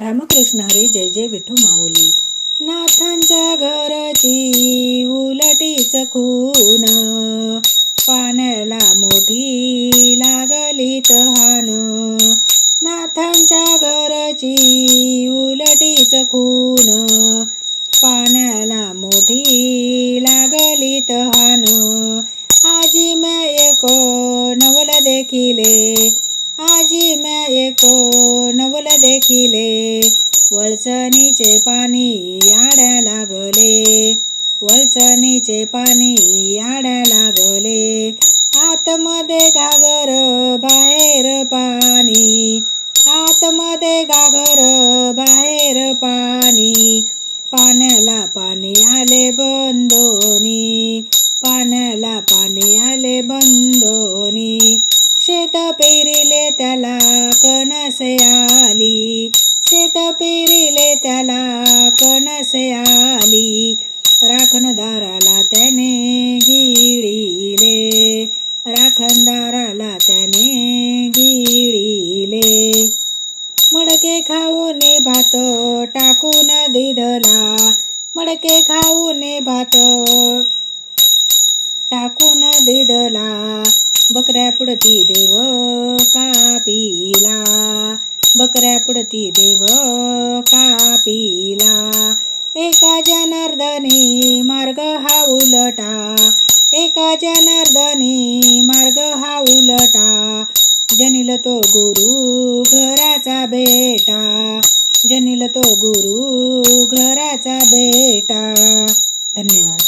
रामकृष्ण हरी जय जय विठू माऊली. नाथांच्या घरची उलटीच खून. पाण्याला मोठी लागली तहान. नाथांच्या घरची उलटीच खून. पाण्याला मोठी लागली तहान. आजी मय एक नवल देखिले. एक नवल देखिले. वळचणीचे पाणी आड्या लागले. वळचणीचे पाणी आड्या लागले. आतमध्ये गागर बाहेर पाणी. आतमध्ये गागर बाहेर पाणी. पाण्याला पाणी आले बंदोनी. पाण्याला पाणी आले बंदोनी. शेत पेरिले त्याला कणसे आली शेत पेरिले त्याला कणसे आली राखणदाराला त्याने गिळीले. राखणदाराला त्याने गिळीले. मडके खाऊन भात टाकून दिधला. मडके खाऊन भात टाकून दिदला बकऱ्या पुढती देव कापिला. बकऱ्या पुढती देव कापिला. एका जनार्दने मार्ग हा उलटा. एका जनार्दने मार्ग हा उलटा. जनिल तो गुरु घराचा बेटा. जनिल तो गुरु घराचा बेटा. धन्यवाद.